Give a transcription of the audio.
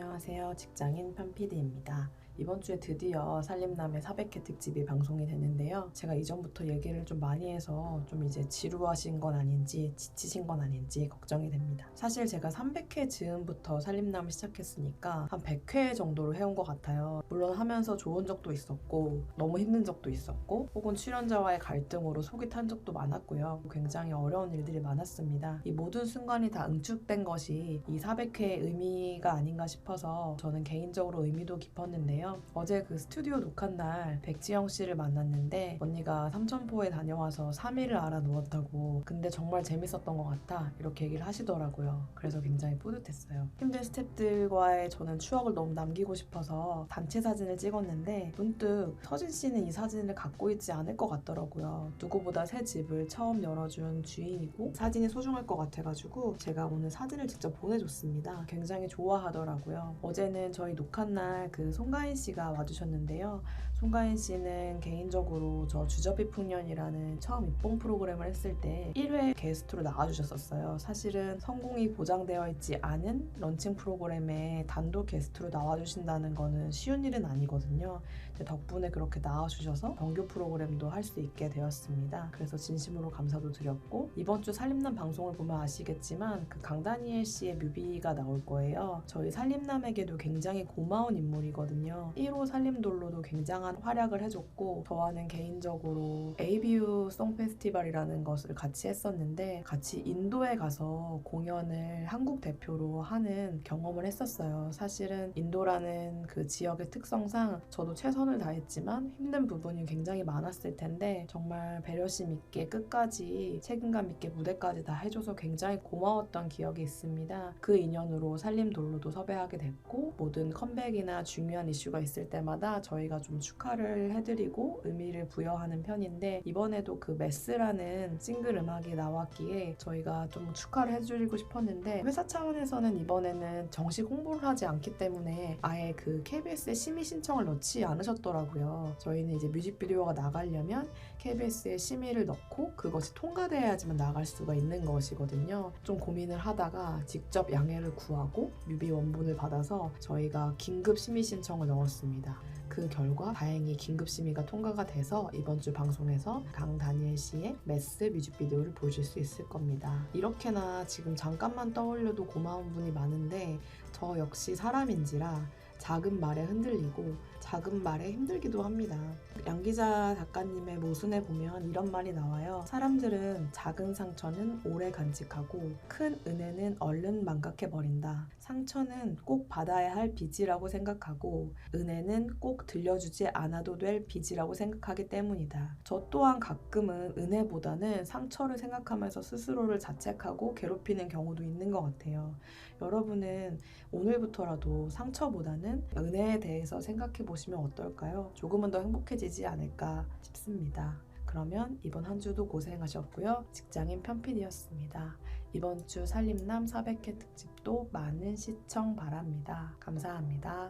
안녕하세요. 직장인 편PD입니다. 이번 주에 드디어 살림남의 400회 특집이 방송이 되는데요. 제가 이전부터 얘기를 좀 많이 해서 좀 이제 지루하신 건 아닌지 지치신 건 아닌지 걱정이 됩니다. 사실 제가 300회 즈음부터 살림남을 시작했으니까 한 100회 정도로 해온 것 같아요. 물론 하면서 좋은 적도 있었고 너무 힘든 적도 있었고 혹은 출연자와의 갈등으로 속이 탄 적도 많았고요. 굉장히 어려운 일들이 많았습니다. 이 모든 순간이 다 응축된 것이 이 400회의 의미가 아닌가 싶어서 저는 개인적으로 의미도 깊었는데요. 어제 그 스튜디오 녹화 날 백지영 씨를 만났는데 언니가 삼천포에 다녀와서 3일을 알아 누웠다고 근데 정말 재밌었던 것 같아 이렇게 얘기를 하시더라고요. 그래서 굉장히 뿌듯했어요. 힘든 스태프들과의 저는 추억을 너무 남기고 싶어서 단체 사진을 찍었는데 문득 서진 씨는 이 사진을 갖고 있지 않을 것 같더라고요. 누구보다 새 집을 처음 열어준 주인이고 사진이 소중할 것 같아가지고 제가 오늘 사진을 직접 보내줬습니다. 굉장히 좋아하더라고요. 어제는 저희 녹화 날 그 송가인 씨가 와주셨는데요. 송가인 씨는 개인적으로 저 주접이 풍년이라는 처음 입봉 프로그램을 했을 때 1회 게스트로 나와주셨었어요. 사실은 성공이 보장되어 있지 않은 런칭 프로그램에 단독 게스트로 나와주신다는 거는 쉬운 일은 아니거든요. 덕분에 그렇게 나와주셔서 정규 프로그램도 할 수 있게 되었습니다. 그래서 진심으로 감사도 드렸고 이번 주 살림남 방송을 보면 아시겠지만 그 강다니엘 씨의 뮤비가 나올 거예요. 저희 살림남에게도 굉장히 고마운 인물이거든요. 1호 살림돌로도 굉장한 활약을 해줬고 저와는 개인적으로 ABU 송 페스티벌이라는 것을 같이 했었는데 같이 인도에 가서 공연을 한국 대표로 하는 경험을 했었어요. 사실은 인도라는 그 지역의 특성상 저도 최선을 다했지만 힘든 부분이 굉장히 많았을 텐데 정말 배려심 있게 끝까지 책임감 있게 무대까지 다 해줘서 굉장히 고마웠던 기억이 있습니다. 그 인연으로 살림돌로도 섭외하게 됐고 모든 컴백이나 중요한 이슈가 있을 때마다 저희가 좀 축하를 해드리고 의미를 부여하는 편인데 이번에도 그 메스라는 싱글 음악이 나왔기에 저희가 좀 축하를 해드리고 싶었는데 회사 차원에서는 이번에는 정식 홍보를 하지 않기 때문에 아예 그 KBS에 심의 신청을 넣지 않으셨더라고요. 저희는 이제 뮤직비디오가 나가려면 KBS에 심의를 넣고 그것이 통과돼야지만 나갈 수가 있는 것이거든요. 좀 고민을 하다가 직접 양해를 구하고 뮤비 원본을 받아서 저희가 긴급 심의 신청을 넣었습니다. 그 결과 다행히 긴급 심의가 통과가 돼서 이번 주 방송에서 강다니엘 씨의 메스 뮤직비디오를 보실 수 있을 겁니다. 이렇게나 지금 잠깐만 떠올려도 고마운 분이 많은데 저 역시 사람인지라 작은 말에 흔들리고 작은 말에 힘들기도 합니다. 양 기자 작가님의 모순에 보면 이런 말이 나와요. 사람들은 작은 상처는 오래 간직하고 큰 은혜는 얼른 망각해버린다. 상처는 꼭 받아야 할 빚이라고 생각하고 은혜는 꼭 들려주지 않아도 될 빚이라고 생각하기 때문이다. 저 또한 가끔은 은혜보다는 상처를 생각하면서 스스로를 자책하고 괴롭히는 경우도 있는 것 같아요. 여러분은 오늘부터라도 상처보다는 은혜에 대해서 생각해 보시면 어떨까요? 조금은 더 행복해지지 않을까 싶습니다. 그러면 이번 한 주도 고생하셨고요. 직장인 편필이었습니다. 이번 주 살림남 400회 특집도 많은 시청 바랍니다. 감사합니다.